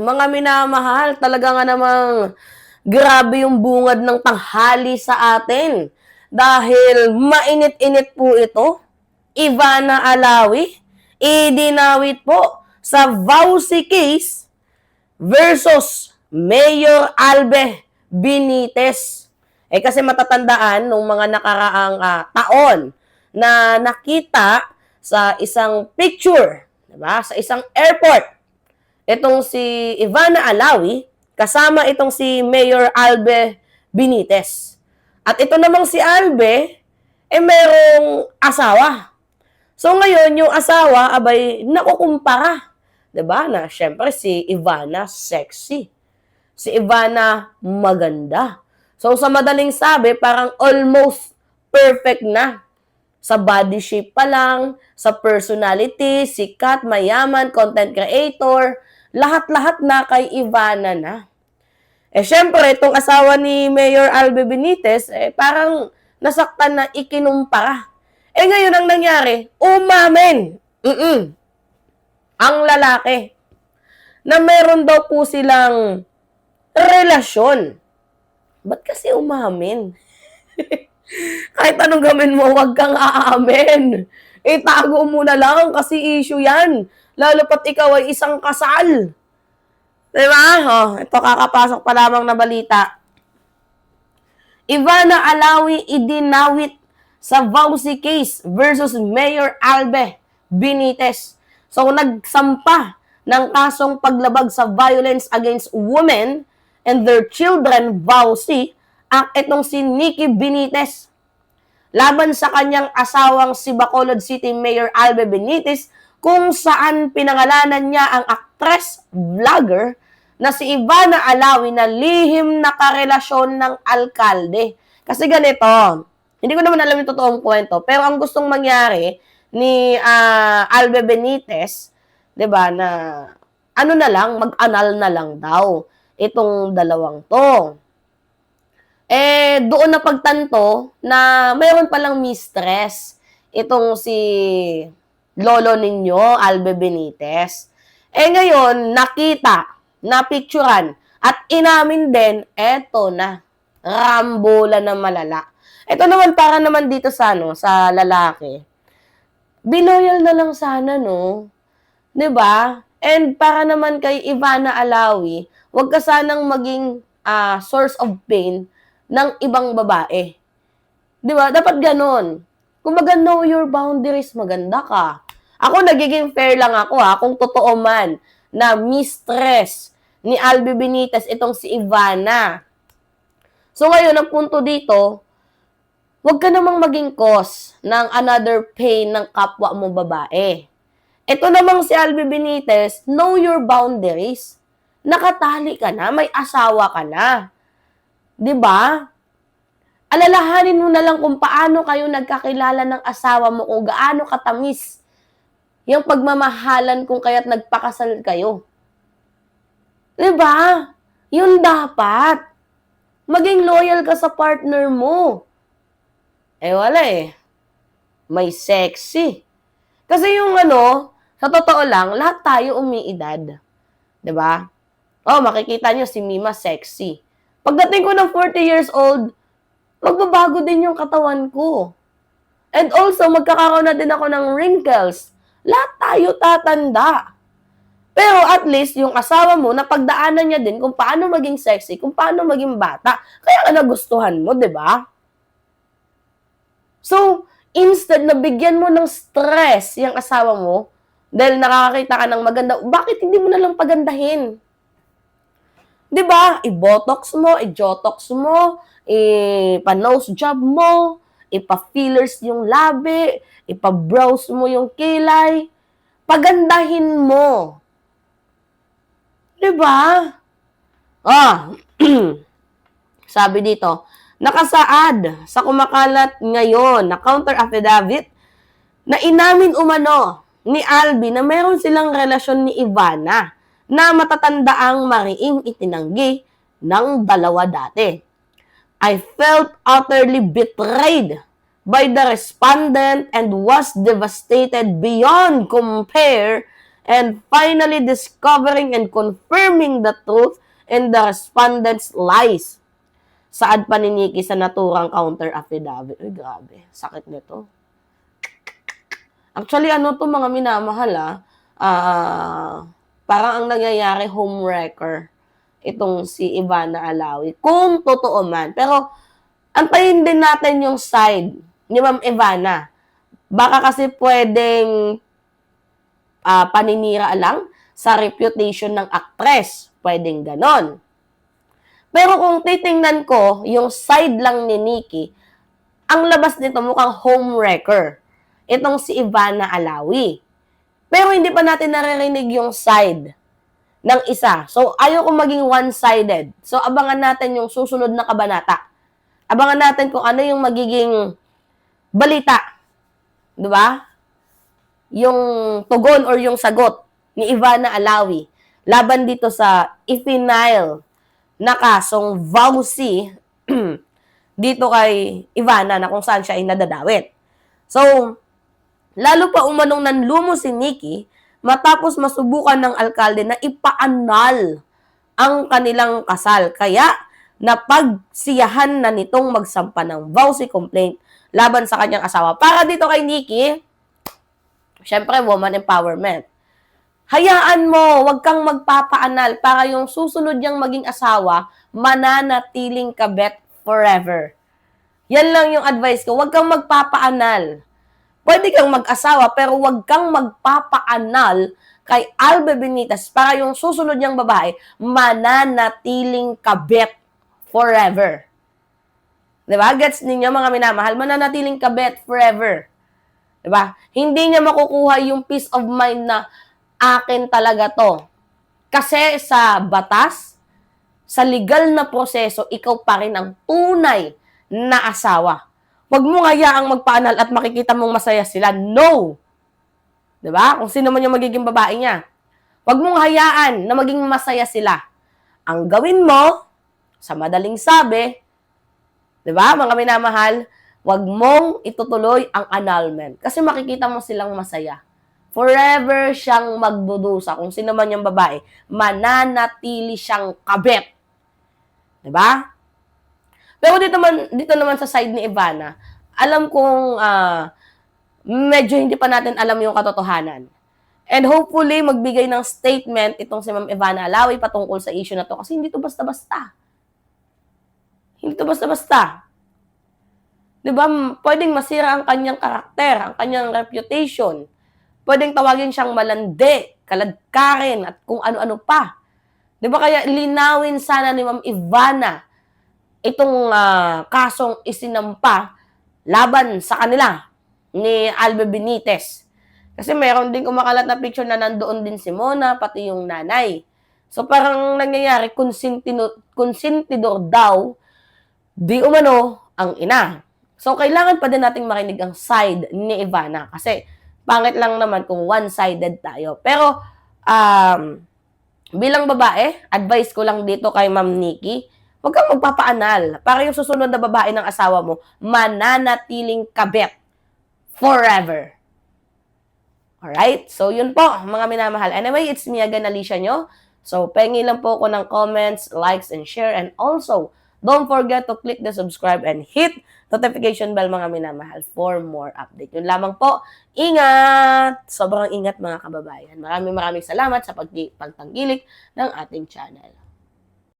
mga minamahal, talaga nga namang grabe yung bungad ng tanghali sa atin. Dahil mainit-init po ito. Ivana Alawi, idinawit po sa Vauci case versus Mayor Albe Benitez. Eh kasi matatandaan nung mga nakaraang ah, taon na nakita sa isang picture, 'di ba? Sa isang airport. Itong si Ivana Alawi kasama itong si Mayor Albe Benitez. At ito namang si Albe eh merong asawa. So ngayon yung asawa abay nakukumpara, ba? Na syempre si Ivana sexy. Si Ivana maganda. So sa madaling sabi, parang almost perfect na. Sa body shape pa lang, sa personality, sikat, mayaman, content creator, lahat-lahat na kay Ivana na. Eh syempre, itong asawa ni Mayor Albe Benitez, eh parang nasaktan na ikinumpara. Eh ngayon ang nangyari, umamin. Mm-mm. Ang lalaki na meron daw po silang relasyon. Ba't kasi umamin? Kahit anong gawin mo, wag kang aamin. Itago mo na lang kasi issue yan. Lalo pat ikaw ay isang kasal. Diba? Oh, ito kakapasok pa lamang na balita. Ivana Alawi idinawit sa Vauci case versus Mayor Albe Benitez. So, nagsampa ng kasong paglabag sa violence against women and their children, Vauci, ang itong si Nikki Benitez. Laban sa kanyang asawang si Bacolod City Mayor Albe Benitez kung saan pinangalanan niya ang actress vlogger na si Ivana Alawi na lihim na karelasyon ng alkalde. Kasi ganito, hindi ko naman alam yung totoong kwento, pero ang gustong mangyari ni ah, Albe Benitez, 'di ba, na ano na lang, mag-anal na lang daw itong dalawang to. Eh, doon na pagtanto na mayroon palang mistress itong si lolo ninyo, Albe Benitez. Eh ngayon, nakita, napicturan, at inamin din, eto na, rambola na malala. Ito naman para naman dito sa ano, sa lalaki. Binoyal na lang sana, no? ba? And para naman kay Ivana Alawi, wag ka sanang maging ah, source of pain ng ibang babae. 'Di ba? Dapat ganon. Kumbaga, know your boundaries, maganda ka. Ako, nagiging fair lang ako ha, kung totoo man na mistress ni Albi Benitez itong si Ivana. So ngayon, ang punto dito, huwag ka namang maging cause ng another pain ng kapwa mo babae. Ito namang si Albi Benitez, know your boundaries. Nakatali ka na, may asawa ka na. 'Di ba? Alalahanin mo na lang kung paano kayo nagkakilala ng asawa mo, kung gaano katamis yung pagmamahalan kung kaya't nagpakasal kayo. 'Di ba? Yun dapat. Maging loyal ka sa partner mo. Eh wala eh. May sexy. Kasi yung ano, sa totoo lang, lahat tayo umiidad. 'Di ba? Oh, makikita niyo si Mima sexy. Pagdating ko ng 40 years old, magbabago din yung katawan ko. And also, magkakaroon na din ako ng wrinkles. Lahat tayo tatanda. Pero at least, yung asawa mo, napagdaanan niya din kung paano maging sexy, kung paano maging bata. Kaya ka nagustuhan mo, di ba? So, instead na bigyan mo ng stress yung asawa mo, dahil nakakakita ka ng maganda, bakit hindi mo na lang pagandahin? 'Di ba? I-botox mo, i-jotox mo, ipa-nose job mo, ipa-fillers yung labi, ipa-brows mo yung kilay. Pagandahin mo. 'Di ba? Ah, sabi dito, nakasaad sa kumakalat ngayon na counter affidavit na inamin umano ni Albi na meron silang relasyon ni Ivana na matatandaang mariing itinanggi ng dalawa dati. I felt utterly betrayed by the respondent and was devastated beyond compare and finally discovering and confirming the truth in the respondent's lies. Saad pa ni Nikki sa naturang counter affidavit. Uy, grabe. Sakit nito. Actually, ano to mga minamahal ah, ah, parang ang nangyayari homewrecker itong si Ivana Alawi. Kung totoo man. Pero, antayin din natin yung side ni Ma'am Ivana. Baka kasi pwedeng ah, paninira lang sa reputation ng actress. Pwedeng ganon. Pero kung titingnan ko, yung side lang ni Nikki, ang labas nito mukhang homewrecker. Itong si Ivana Alawi. Pero hindi pa natin naririnig yung side ng isa. So, ayaw ko maging one-sided. So, abangan natin yung susunod na kabanata. Abangan natin kung ano yung magiging balita. Ba? Yung tugon or yung sagot ni Ivana Alawi laban dito sa ifinile na kasong vowsy dito kay Ivana na kung saan siya ay nadadawit. So, lalo pa umanong nanlumo si Nikki matapos masubukan ng alkalde na ipaanal ang kanilang kasal. Kaya, napagsiyahan na nitong magsampa ng vowsy complaint laban sa kanyang asawa. Para dito kay Nikki, syempre, woman empowerment. Hayaan mo, wag kang magpapaanal para yung susunod niyang maging asawa, mananatiling kabet forever. Yan lang yung advice ko. Wag kang magpapaanal. Pwede kang mag-asawa, pero wag kang magpapaanal kay Alba Benitez para yung susunod niyang babae, mananatiling kabet forever. 'Di ba? Gets ninyo mga minamahal, mananatiling kabet forever. 'Di ba? Hindi niya makukuha yung peace of mind na akin talaga to. Kasi sa batas, sa legal na proseso, ikaw pa rin ang tunay na asawa. Huwag mo hayaang magpaanal at makikita mong masaya sila. No! ba? Kung sino man yung magiging babae niya. Huwag mong hayaan na maging masaya sila. Ang gawin mo, sa madaling sabi, 'di ba, mga minamahal, huwag mong itutuloy ang annulment kasi makikita mo silang masaya. Forever siyang magdudusa kung sino man yung babae, mananatili siyang kabet. 'Di ba? Pero dito man dito naman sa side ni Ivana, alam kong ah, medyo hindi pa natin alam yung katotohanan. And hopefully, magbigay ng statement itong si Ma'am Ivana Alawi patungkol sa issue na to kasi hindi to basta-basta. Hindi to basta-basta. 'Di ba? Pwedeng masira ang kanyang karakter, ang kanyang reputation. Pwedeng tawagin siyang malandi, kaladkarin, at kung ano-ano pa. 'Di ba kaya linawin sana ni Ma'am Ivana itong ah, kasong isinampa laban sa kanila ni Alba Benitez. Kasi meron din kumakalat na picture na nandoon din si Mona, pati yung nanay. So parang nangyayari, konsintidor daw, di umano ang ina. So kailangan pa din nating makinig ang side ni Ivana. Kasi pangit lang naman kung one-sided tayo. Pero um, bilang babae, advice ko lang dito kay Ma'am Nikki, huwag kang magpapaanal. Para yung susunod na babae ng asawa mo, mananatiling kabet forever. Alright? So, yun po, mga minamahal. Anyway, it's me again, Alicia nyo. So, pengi lang po ko ng comments, likes, and share. And also, don't forget to click the subscribe and hit notification bell, mga minamahal, for more update. Yun lamang po. Ingat! Sobrang ingat, mga kababayan. Maraming maraming salamat sa pag- pagtanggilik ng ating channel.